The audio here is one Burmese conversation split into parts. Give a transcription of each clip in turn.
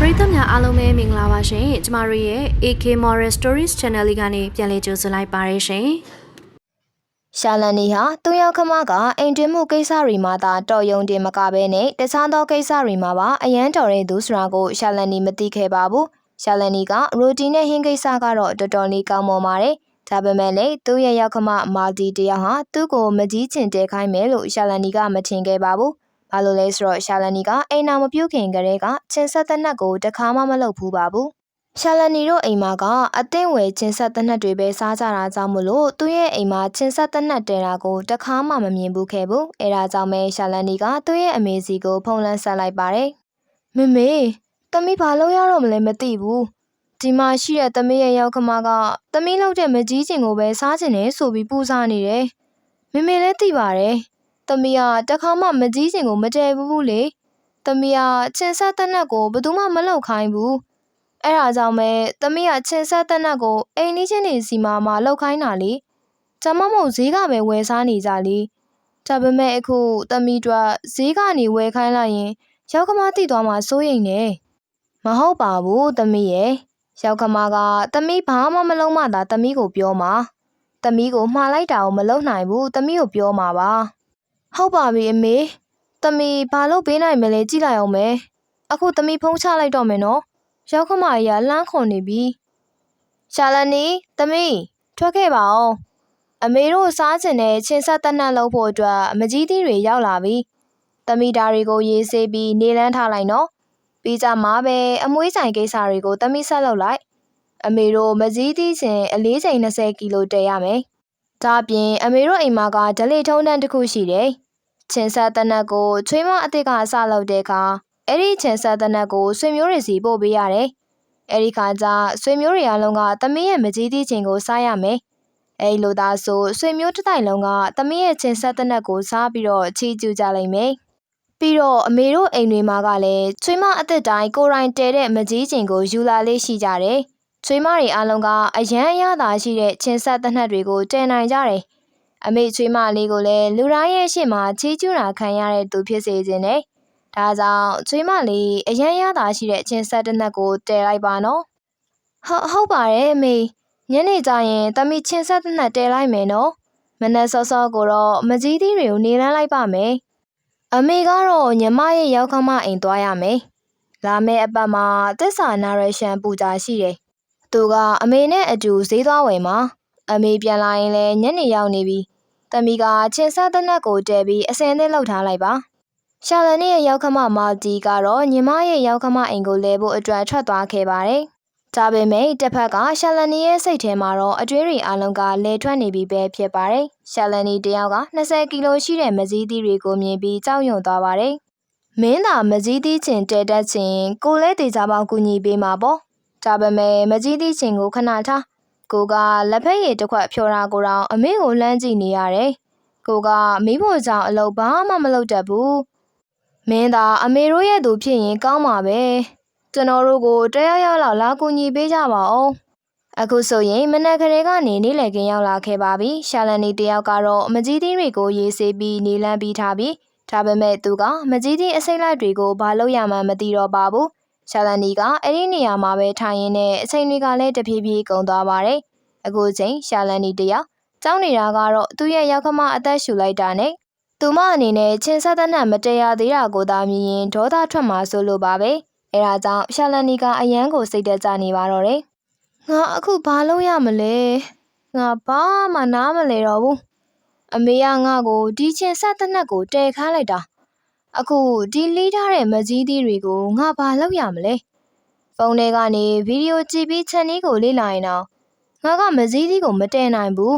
ပရိသတ်များအားလုံးပဲမင်္ဂလာပါရှင်ကျမတို့ရဲ့ AK Moral Stories Channel လေးကနေပြန်လည်ကြိုဆိုလိုက်ပါရရှင်ရှာလန်နီဟာသူ့ရောက်ခမကအိမ်တွင်မှုကိစ္စတွေမှာသာတော်ယုံတင်မကဘဲနဲ့တခြားသောကိစ္စတွေမှာပါအရန်တော်တဲ့သူဆိုတာကိုရှာလန်နီမသိခဲ့ပါဘူး။ရှာလန်နီကရိုတီနဲ့ဟင်းကိစ္စကတော့တော်တော်လေးကောင်းမွန်ပါတယ်။ဒါပေမဲ့လည်းသူ့ရဲ့ရောက်ခမမာတီတယောက်ဟာသူ့ကိုမကြီးချင်တဲခိုင်းမယ်လို့ရှာလန်နီကမထင်ခဲ့ပါဘူး။ ဘာလို့လဲဆိုတော့ရှာလန်နီကအိမ်နာမပြုတ်ခင်ကတည်းကချင်းဆက်တဲ့နက်ကိုတခါမှမလုပ်ဘူးပါဘူး။ရှာလန်နီတို့အိမ်မှာကအသင့်ဝယ်ချင်းဆက်တဲ့နှက်တွေပဲစားကြတာကြောင့်မလို့သူ့ရဲ့အိမ်မှာချင်းဆက်တဲ့နှက်တဲတာကိုတခါမှမမြင်ဘူးခဲ့ဘူးအဲဒါကြောင့်ပဲရှာလန်နီကသူ့ရဲ့အမေစီကိုဖုန်းလန်းဆက်လိုက်ပါတယ်မမေသမီးဘာလို့ရတော့မလဲမသိဘူးဒီမှာရှိတဲ့သမီးရဲ့ရောက်ခမကသမီးလောက်တဲ့မကြီးချင်ကိုပဲစားချင်တယ်ဆိုပြီးပူစားနေတယ်မမေလည်းသိပါတယ် သမီးကတခါမှမကြီးချင်ကိုမတည်ဘူးဘူးလေသမီးကချင်းဆက်တဲ့နှက်ကိုဘယ်သူမှမလောက်ခိုင်းဘူးအဲ့ဒါကြောင့်ပဲသမီးကချင်းဆက်တဲ့နက်ကိုအိမ်လေးချင်းနေစီမှာမှလောက်ခိုင်းတာလေ။ကျမမဟုတ်ဈေးကပဲဝယ်စားနေကြလေ။ဒါပေမဲ့အခုသမီးတို့ဈေးကနေဝယ်ခိုင်းလိုက်ရင်ရောက်ခမတိသွားမှစိုးရိမ်နေ။မဟုတ်ပါဘူးသမီးရဲ့။ရောက်ခမကသမီးဘာမှမလုံးမသာသမီးကိုပြောမှာ။သမီးကိုမှားလိုက်တာကိုမလုံနိုင်ဘူးသမီးကိုပြောမှာပါ။ ဟုတ်ပါပြီအမေ။သမီးဘာလို့ပေးနိုင်မလဲကြည့်လိုက်အောင်မယ်။အခုသမီးဖုန်းချလိုက်တော့မယ်နော်။ရောက်ခမကြီးကလှမ်းခွန်နေပြီရှာလနီသမီးထွက်ခဲ့ပါအောင်အမေတို့စားချင်တဲ့ချင်းဆက်တက်နှက်လုပ်ဖို့အတွက်မကြီးသီးတွေရောက်လာပြီသမီးဒါတွေကိုရေးဆေးပြီးနေလန်းထားလိုက်နော်ပြီးကြမှာပဲအမွှေးဆိုင်ကိစ္စတွေကိုသမီးဆက်လုပ်လိုက်အမေတို့မကြီးသီးချင်းအလေးချိန်20ကီလိုတည်ရမယ်ဒါအပြင်အမေတို့အိမ်မှာကဒလေထုံးတန်းတစ်ခုရှိတယ် ချင်းဆက်တက်နှက်ကိုချွေးမအစ်စ်ကအစလုပ်တဲ့အခါအဲ့ဒီချင်ဆက်တဲ့နက်ကိုဆွေမျိုးတွေစီပို့ပေးရတယ်။အဲ့ဒီခါကျဆွေမျိုးတွေအလုံးကသမီးရဲ့မကြီးသီးချင်ကိုစားရမယ်။အဲ့ဒီလိုသာဆိုဆွေမျိုးတစ်တိုင်လုံးကသမီးရဲ့ချင်ဆက်တဲ့နက်ကိုစားပြီးတော့ချီးကျူးကြလိမ့်မယ်။ပြီးတော့အမေတို့အိမ်တွေမှာကလည်းချွေးမအစ်စ်တိုင်းကိုရိုင်းတဲတဲ့မကြီးချင်ကိုယူလာလေးရှိကြတယ်။ချွေးမတွေအလုံးကအရန်အရသာရှိတဲ့ချင်ဆက်တဲ့နက်တွေကိုတည်နိုင်ကြတယ်။ အမေချွေးမလေးကိုလည်းလူတိုင်းရဲ့ရှေ့မှာချီးကျူးတာခံရတဲ့သူဖြစ်စေခြင်းနဲ့ဒါကြောင့်ချွေးမလေးအရန်ရတာရှိတဲ့အချင်းဆက်တစ်နက်ကိုတည်လိုက်ပါနော်ဟုတ်ဟုတ်ပါတယ်အမေညနေကျရင်တမီချင်းဆက်တစ်နက်တည်လိုက်မယ်နော်မနက်စောစောကိုတော့မကြီးသီးတွေကိုနေလန်းလိုက်ပါမယ်အမေကတော့ညီမရဲ့ရောက်ခမအိမ်သွားရမယ်လာမယ့်အပတ်မှာသစ္စာနာရရှန်ပူဇာရှိတယ်သူကအမေနဲ့အတူဈေးသွားဝယ်မှာအမေပြန်လာရင်လည်းညနေရောက်နေပြီ တမီကချင်းဆက်တစ်နက်ကိုတည်ပြီးအစင်သစ်လှုပ်ထားလိုက်ပါရှာလန်ရဲ့ရောက်ခမမာတီကတော့ညီမရဲ့ရောက်ခမအိမ်ကိုလဲဖို့အတွက်ထွက်သွားခဲ့ပါတယ်။ဒါပေမဲ့တစ်ဖက်ကရှာလန်ရဲ့စိတ်ထဲမှာတော့အကျွေးတွေအလုံးကလဲထွက်နေပြီပဲဖြစ်ပါတယ်။ရှာလန်တယောက်က20ကီလိုရှိတဲ့မစည်းသီးတွေကိုမြင်ပြီးကြောက်ရွံ့သွားပါတယ်။မင်းသာမစည်းသီးချင်တဲတက်ချင်ကိုလဲတေချာပေါင်းကူညီပေးမှာပေါ့။ဒါပေမဲ့မစည်းသီးချင်ကိုခဏထား ကိုကလက်ဖက်ရည်တစ်ခွက်ဖြော်တာကိုတော့အမေကိုလှမ်းကြည့်နေရတယ်။ကိုကမိဖို့ကြောင့်အလုပ်ဘာမှမလုပ်တတ်ဘူး။မင်းသာအမေတို့ရဲ့သူဖြစ်ရင်ကောင်းပါပဲကျွန်တော်တို့ကိုတရားရလောက်လာကူညီပေးကြပါဦးအခုဆိုရင်မနက်ကလေးကနေနေလည်ကင်းရောက်လာခဲ့ပါပြီရှာလန်နီတယောက်ကတော့မကြီးသီးတွေကိုရေးဆေးပြီးနေလန်းပြီးထားပြီးဒါပေမဲ့သူကမကြီးသီးအစိမ့်လိုက်တွေကိုဘာလို့ရမှန်းမသိတော့ပါဘူး ရှာလန်နီကအဲ့ဒီနေရာမှာပဲထိုင်ရင်းနဲ့အချိန်တွေကလည်းတဖြည်းဖြည်းကုန်သွားပါတယ်အခုချိန်ရှာလန်နီတယောက်ကြောင်းနေတာကတော့သူ့ရဲ့ရောက်ခမအသက်ရှူလိုက်တာနဲ့သူမအနေနဲ့ချင်းဆက်တဲ့နဲ့မတရားသေးတာကိုသာမြင်ရင်ဒေါသထွက်မှာဆိုလိုပါပဲအဲဒါကြောင့်ရှာလန်နီကအယမ်းကိုစိတ်သက်သာနေပါတော့တယ်ငါအခုဘာလုပ်ရမလဲငါဘာမှနားမလဲတော့ဘူးအမေကငါ့ကိုဒီချင်းဆက်တဲ့နဲ့ကိုတဲခါလိုက်တာ အခုဒီလီးထားတဲ့မကြီးသီးတွေကိုငါဘာလုပ်ရမလဲဖုန်းထဲကနေဗီဒီယိုကြည့်ပြီးချက်နည်းကိုလေ့လာရင်တော့ငါကမကြီးသီးကိုမတဲနိုင်ဘူး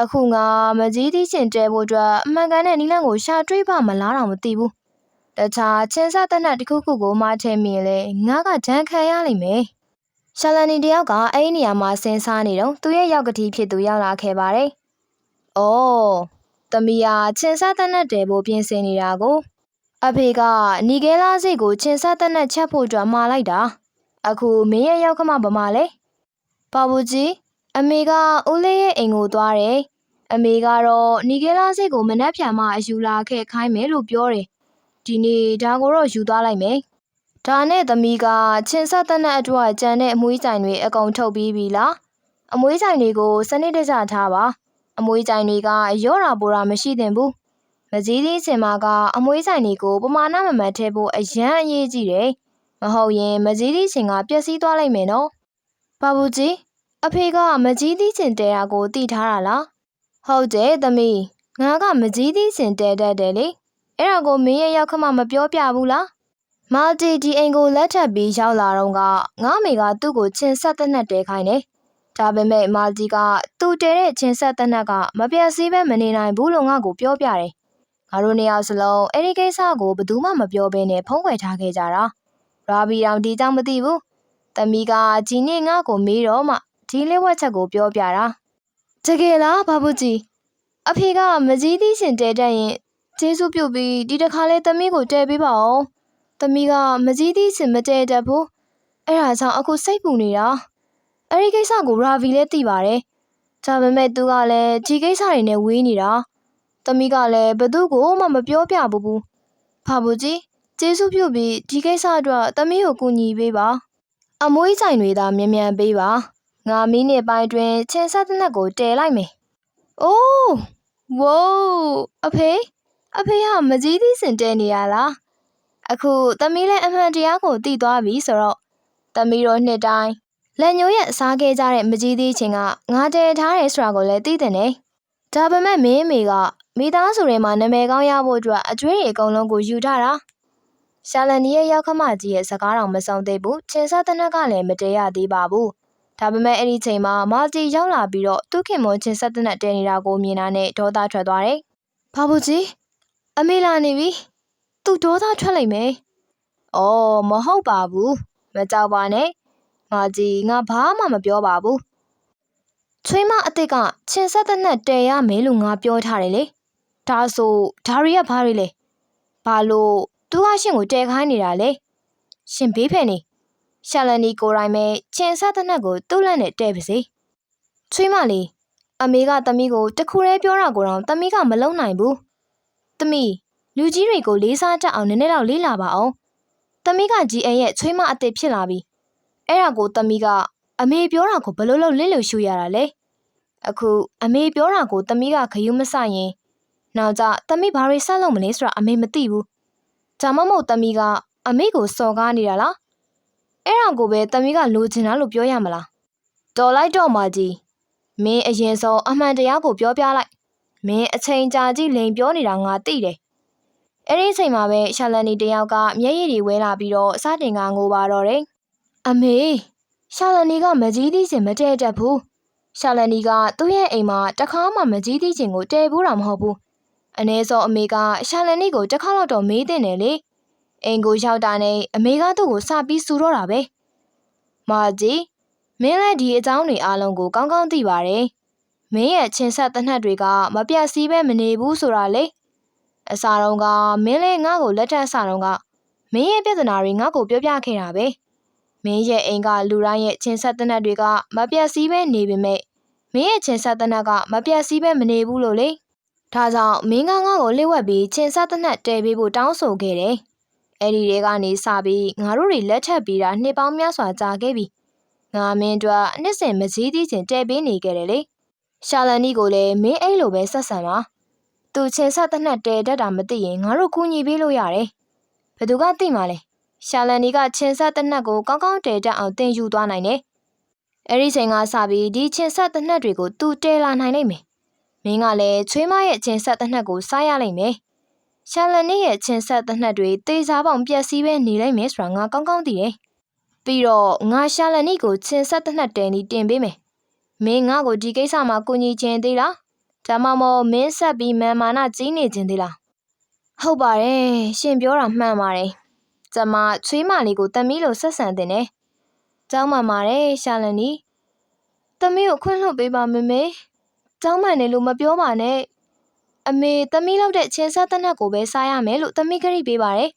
အခုငါမကြီးသီးချင်တဲဖို့အတွက်အမှန်ကန်တဲ့နီလန့်ကိုရှာတွေးပါမလားတော့မသိဘူး။တခြားချင်းစားတဲ့နက်တစ်ခုခုကိုမှထည့်မိရင်လေငါကဒဏ်ခံရလိမ့်မယ်။ရှာလန်နီတယောက်ကအဲ့ဒီနေရာမှာဆင်းစားနေတော့သူရဲ့ရောက်ကတိဖြစ်သူရောက်လာခဲ့ပါတယ်။အော်တမီးယာချင်းစားတဲ့နက်တဲဖို့ပြင်ဆင်နေတာကို အဖေကနီခဲလားစိတ်ကိုချင်းစားတဲ့နက်ချက်ဖို့အတွက်မှာလိုက်တာ။အခုမင်းရဲ့ရောက်ခမဗမာလဲ။ပါဘူးကြီးအမေကဦးလေးရဲ့အိမ်ကိုသွားတယ်။အမေကတော့နီကဲလာစိတ်ကိုမနှက်ဖြန်မှအယူလာခဲ့ခိုင်းမယ်လို့ပြောတယ်။ဒီနေ့ဒါကိုတော့ယူသွားလိုက်မယ်။ဒါနဲ့သမီးကချင်းဆက်တဲ့နဲ့အတွက်ကြံတဲ့အမွေးကြိုင်တွေအကုန်ထုတ်ပြီးပြီလားအမွေးကြိုင်တွေကိုစနစ်တကျထားပါအမွေးကြိုင်တွေကရော့တာပိုတာမရှိသင့်ဘူး မကြီးသေးစင်မာကအမွေးကြိုင်တွေကိုပမာဏမမှတ်ထဲဖို့အရန်အရေးကြီးတယ်မဟုတ်ရင်မကြီးသေးစင်ကပျက်စီးသွားလိမ့်မယ်နော်ဘာဘူးကြီးအဖေကမကြီးသေးစင်တဲတာကိုသိထားတာလားဟုတ်တယ်သမီးငါကမကြီးသေးစင်တဲတတ်တယ်လေအဲ့ဒါကိုမင်းရဲ့ရောက်ခမမပြောပြဘူးလားမာတီဒီအိမ်ကိုလက်ထပ်ပြီးရောက်လာတော့ကငါမေကသူ့ကိုချင်းဆက်တဲ့နှက်တဲခိုင်းတယ်။ဒါပေမဲ့မာတီကသူ့တဲတဲ့ချင်းဆက်တဲ့နှက်ကမပြတ်စည်းပဲမနေနိုင်ဘူးလို့ငါ့ကိုပြောပြတယ်။ ငါတို့နှစ်ယောက်စလုံးအဲ့ဒီကိစ္စကိုဘယ်သူမှမပြောဘဲနဲ့ဖုံးကွယ်ထားခဲ့ကြတာ။ရာဘီတောင်ဒီကြောင့်မသိဘူး။တမီကဒီနေ့ငါ့ကိုမေးတော့မှဒီလေးဝက်ချက်ကိုပြောပြတာ။တကယ်လားဘာဘူးကြီးအဖေကမကြီးသီးရှင်တဲတဲ့ရင်ကျေးဇူးပြုပြီးဒီတစ်ခါလဲတမီကိုတဲပေးပါအောင်။သမီးကမကြီးသီးစင်မတဲတတ်ဘူးအဲ့ဒါကြောင့်အခုစိတ်ပူနေတာအဲ့ဒီကိစ္စကိုရာဗီလည်းသိပါတယ်ဒါပေမဲ့သူကလည်းဒီကိစ္စတွေနဲ့ဝေးနေတာ သမီးကလည်းဘသူ့ကိုမှမပြောပြဘူးဘူးဖာဘူးကြီးကျေးဇူးပြုပြီးဒီကိစ္စအတွက်သမီးကိုကူညီပေးပါ အမွေးဆိုင်တွေသာမြန်မြန်ပေးပါငါမိနစ်ပိုင်းတွင်ချင်းဆက်တဲ့နက်ကိုတဲလိုက်မယ်အိုးဝိုးအဖေအဖေဟာမကြီးသီးစင်တဲနေရလားအခုသမီးလည်းအမှန်တရားကိုသိသွားပြီဆိုတော့သမီးတို့နှစ်တိုင်းလက်ညိုးရက်စားခဲ့ကြတဲ့မကြီးသေးချင်းကငါတည်ထားတယ်ဆိုတာကိုလည်းသိတဲ့နေဒါပေမဲ့မင်းအမေက မိသားစုတွေမှာနာမည်ကောင်းရဖို့အတွက်အကျွေးတွေအကုန်လုံးကိုယူထားတာရှာလန်နီရဲ့ရောက်ခမကြီးရဲ့စကားတော်မဆောင်သေးဘူးချင်းဆက်တဲ့နက်ကလည်းမတည့်ရသေးပါဘူးဒါပေမဲ့အဲ့ဒီချိန်မှာမာတီရောက်လာပြီးတော့သူခင်မွန်ချင်းဆက်တဲ့နက်တဲနေတာကိုမြင်တာနဲ့ဒေါသထွက်သွားတယ်ဘာဘူးကြီးအမေလာနေပြီသူဒေါသထွက်လိုက်မယ်။အော်မဟုတ်ပါဘူး။မကြောက်ပါနဲ့။ငါကြီးငါဘာမှမပြောပါဘူး။ချွေးမအစ်စ်ကချင်းဆက်တဲ့နဲ့တဲရမယ်လို့ငါပြောထားတယ်လေ။ ဒါဆိုဒါရီကဘာတွေလဲ။ဘာလို့သူကရှင်ကိုတဲခိုင်းနေတာလဲ။ရှင်ဘေးဖယ်နေ။ရှာလန်နီကိုရိုင်းမဲချင်းဆက်တဲ့နဲ့ကိုသူ့လက်နဲ့တဲပါစေ။ချွေးမလေးအမေကတမီးကိုတခုတည်းပြောတာကိုတော့တမီးကမလုံနိုင်ဘူး။တမီးလူကြီးတွေကိုလေးစားတတ်အောင်နည်းနည်းတော့လေးလာပါအောင်။တမီးကကြီးအရဲ့ချွေးမအစ်စ်ဖြစ်လာပြီ။အဲ့ဒါကိုတမီးကအမေပြောတာကိုဘလို့လို့လစ်လို့ရှူရတာလဲ။အခုအမေပြောတာကိုတမီးကခယူးမဆရင် နောက်ကြတမီးဘာတွေဆက်လုပ်မလဲဆိုတာအမေမသိဘူး။ဒါမှမဟုတ်တမီးကအမေကိုစော်ကားနေတာလား။အဲ့ဒါကိုပဲတမီးကလိုချင်တာလို့ပြောရမလား။တော်လိုက်တော့မှကြီးမင်းအရင်ဆုံးအမှန်တရားကိုပြောပြလိုက်။မင်းအချိန်ကြာကြီးလိန်ပြောနေတာငါသိတယ်။အဲ့ဒီအချိန်မှာပဲရှာလန်နီတယောက်ကမျက်ရည်တွေဝဲလာပြီးတော့စတင်ကငိုပါတော့တယ်။အမေရှာလန်နီကမကြီးသီးစင်မတဲတတ်ဘူး။ရှာလန်နီကသူ့ရဲ့အိမ်မှာတခါမှမကြီးသီးစင်ကိုတဲဘူးတာမဟုတ်ဘူး။ အ ਨੇ စောအမေကရှာလန်နီကိုတစ်ခါတော့တော့မေးတဲ့တယ်လေ။အိမ်ကိုရောက်တာနဲ့အမေကသူ့ကိုစပြီးစူတော့တာပဲ။မာကြီးမင်းလည်းဒီအကြောင်းတွေအားလုံးကိုကောင်းကောင်းသိပါတယ်။မင်းရဲ့ချင်းဆက်တဲ့နှက်တွေကမပြတ်စည်းပဲမနေဘူးဆိုတာလေ။အစားတော့ကမင်းလေးငါ့ကိုလက်ထပ်အစားတော့ကမင်းရဲ့ပြဿနာတွေငါ့ကိုပြောပြခဲ့တာပဲမင်းရဲ့အိမ်ကလူတိုင်းရဲ့ချင်းဆက်တဲ့နက်တွေကမပြတ်စည်းပဲနေပေမဲ့မင်းရဲ့ချင်းဆက်တဲ့နက်ကမပြတ်စည်းပဲမနေဘူးလို့လေ ဒါကြောင့်မင်းကငါ့ကိုလှည့်ဝက်ပြီးချင်းဆက်တဲ့နက်တဲပေးဖို့တောင်းဆိုခဲ့တယ်အဲ့ဒီတွေကနေစပြီးငါတို့တွေလက်ထပ်ပြီးတာနှစ်ပေါင်းများစွာကြာခဲ့ပြီငါမင်းတို့အနှစ်စဉ်မကြီးသီးချင်းတဲပေးနေခဲ့တယ်လေရှာလန်နီကိုလည်းမင်းအဲ့လိုပဲဆက်ဆံပါသူချင်းဆက်တဲ့နှက်တဲတတ်တာမသိရင်ငါတို့ကူညီပေးလို့ရတယ်။ဘယ်သူကသိမှာလဲ။ရှာလန်နီကချင်းဆက်တဲ့နှက်ကိုကောင်းကောင်းတဲတတ်အောင်တင်ယူသွားနိုင်တယ်။အဲ့ဒီချိန်ကစပြီးဒီချင်းဆက်တဲ့နှက်တွေကိုသူတဲလာနိုင်လိမ့်မယ်။ မင်းကလည်းချွေးမရဲ့ချင်းဆက်တဲ့နှက်ကိုစားရလိမ့်မယ်။ရှာလန်နီရဲ့ချင်းဆက်တဲ့နှက်တွေတေချာပေါင်ပြက်စီးပဲနေလိမ့်မယ်ဆိုတာငါကောင်းကောင်းသိတယ်။ပြီးတော့ငါရှာလန်နီကိုချင်းဆက်တဲ့နှက်တဲနီတင်ပေးမယ်။မင်းငါ့ကိုဒီကိစ္စမှာကူညီခြင်းသေးလား။ဒါမှမဟုတ်မင်းဆက်ပြီးမာမာနကြီးနေခြင်းသေးလားဟုတ်ပါတယ်ရှင်ပြောတာမှန်ပါတယ်ကျမချွေးမလေးကိုတမီးလိုဆက်ဆံတင်တယ်ကျောင်းမှန်ပါတယ်ရှာလန်နီတမီးကိုခွင့်လွှတ်ပေးပါမေမေ ကျောင်းမှန်တယ်လို့မပြောပါနဲ့အမေတမီးလောက်တဲ့ချင်းဆက်တဲ့နက်ကိုပဲစားရမယ်လို့တမီးကတိပေးပါတယ်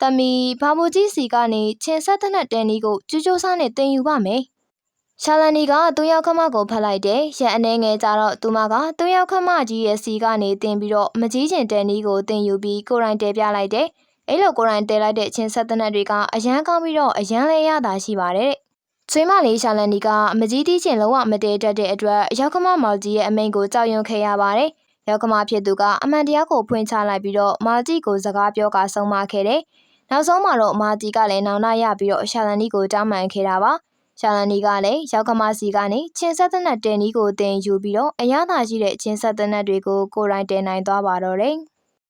တမီးဘာမိုကြီးစီကနေချင်းဆက်တဲ့နက်တန်နီကိုကျူးကျိုးစားနဲ့တင်ယူပါမယ်ရှာလန်နီကသူ့ရောက်ခမကိုဖတ်လိုက်တယ်။ရက်အနေငယ်ကြတော့သူမကသူ့ရောက်ခမကြီးရဲ့စီကနေတင်ပြီးတော့မကြီးကျင်တန်နီကိုတင်ယူပြီးကိုရိုင်းတဲပြလိုက်တယ်အဲ့လိုကိုယ်တိုင်တဲလိုက်တဲ့ချင်းဆက်တဲ့နက်တွေကအရန်ကောင်းပြီးတော့အရန်လေးရတာရှိပါတယ် တဲ့ချွေးမလေးရှာလန်နီကအမကြီးတီးချင်းလုံးဝမတည်တတ်တဲ့အတွက်ရောက်ခမမော်ကြီးရဲ့အမိန့်ကိုကြောက်ရွံ့ခဲ့ရပါတယ်ရောက်ခမဖြစ်သူကအမှန်တရားကိုဖွင့်ချလိုက်ပြီးတော့မာကြီးကိုစကားပြောကဆုံးမခဲ့တယ်နောက်ဆုံးမှာတော့မာကြီးကလည်းနောင်နာရပြီးတော့ရှာလန်နီကိုတောင်းပန်ခဲ့တာပါရှာလန်နီကလည်းရောက်ခမစီကနေချင်းဆက်တဲ့နက်တဲနီကိုတင်ယူပြီးတော့အရသာရှိတဲ့ချင်းဆက်တဲ့နက်တွေကိုကိုယ်တိုင်တင်နိုင်သွားပါတော့တယ်